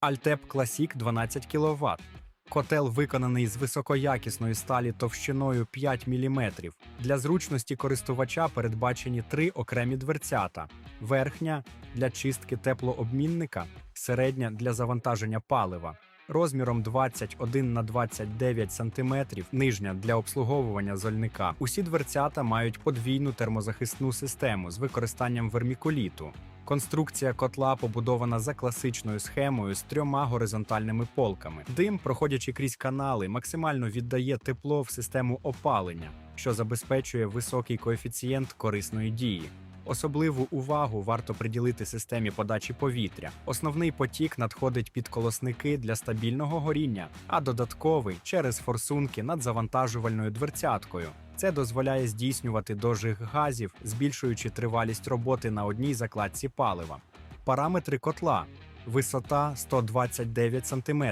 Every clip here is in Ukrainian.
Альтеп Classic 12 кВт. Котел виконаний з високоякісної сталі товщиною 5 мм. Для зручності користувача передбачені три окремі дверцята: верхня для чистки теплообмінника, середня для завантаження палива. Розміром 21 на 29 см, нижня для обслуговування зольника. Усі дверцята мають подвійну термозахисну систему з використанням вермікуліту. Конструкція котла побудована за класичною схемою з трьома горизонтальними полками. Дим, проходячи крізь канали, максимально віддає тепло в систему опалення, що забезпечує високий коефіцієнт корисної дії. Особливу увагу варто приділити системі подачі повітря. Основний потік надходить під колосники для стабільного горіння, а додатковий через форсунки над завантажувальною дверцяткою. Це дозволяє здійснювати дожиг газів, збільшуючи тривалість роботи на одній закладці палива. Параметри котла: висота 129 см,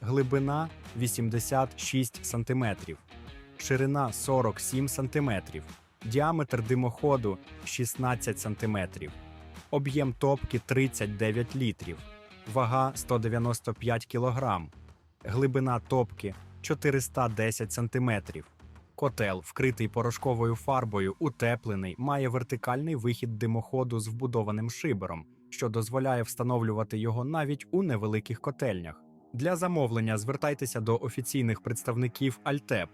глибина 86 см, ширина 47 см, діаметр димоходу 16 см, об'єм топки 39 літрів, вага 195 кг, глибина топки 410 см. Котел, вкритий порошковою фарбою, утеплений, має вертикальний вихід димоходу з вбудованим шибером, що дозволяє встановлювати його навіть у невеликих котельнях. Для замовлення звертайтеся до офіційних представників Альтеп